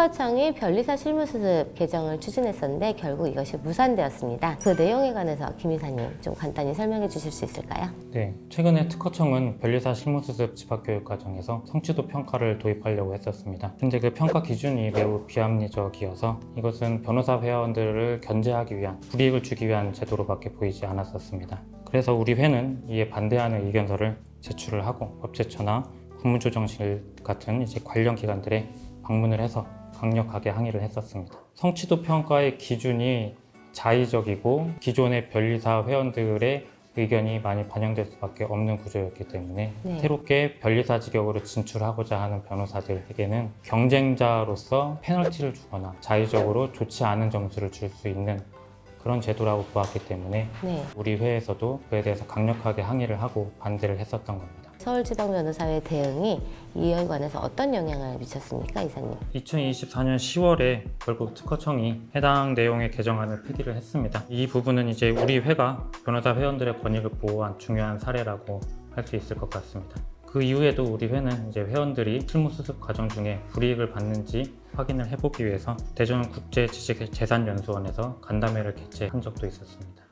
특허청이 변리사 실무수습 개정을 추진했었는데 결국 이것이 무산되었습니다. 그 내용에 관해서 김 이사님 좀 간단히 설명해 주실 수 있을까요? 네, 최근에 특허청은 변리사 실무수습 집합교육 과정에서 성취도 평가를 도입하려고 했었습니다. 근데 그 평가 기준이 매우 비합리적이어서 이것은 변호사 회원들을 견제하기 위한 불이익을 주기 위한 제도로밖에 보이지 않았었습니다. 그래서 우리 회는 이에 반대하는 의견서를 제출을 하고 법제처나 국무조정실 같은 이제 관련 기관들에 방문을 해서 강력하게 항의를 했었습니다. 성취도 평가의 기준이 자의적이고 기존의 변리사 회원들의 의견이 많이 반영될 수밖에 없는 구조였기 때문에 네. 새롭게 변리사 직역으로 진출하고자 하는 변호사들에게는 경쟁자로서 페널티를 주거나 자의적으로 좋지 않은 점수를 줄 수 있는 그런 제도라고 보았기 때문에 네. 우리 회에서도 그에 대해서 강력하게 항의를 하고 반대를 했었던 겁니다. 서울지방변호사회 대응이 이에 관해서 어떤 영향을 미쳤습니까, 이사님? 2024년 10월에 결국 특허청이 해당 내용의 개정안을 폐기를 했습니다. 이 부분은 이제 우리 회가 변호사 회원들의 권익을 보호한 중요한 사례라고 할 수 있을 것 같습니다. 그 이후에도 우리 회는 이제 회원들이 실무 수습 과정 중에 불이익을 받는지 확인을 해보기 위해서 대전 국제지식재산연수원에서 간담회를 개최한 적도 있었습니다.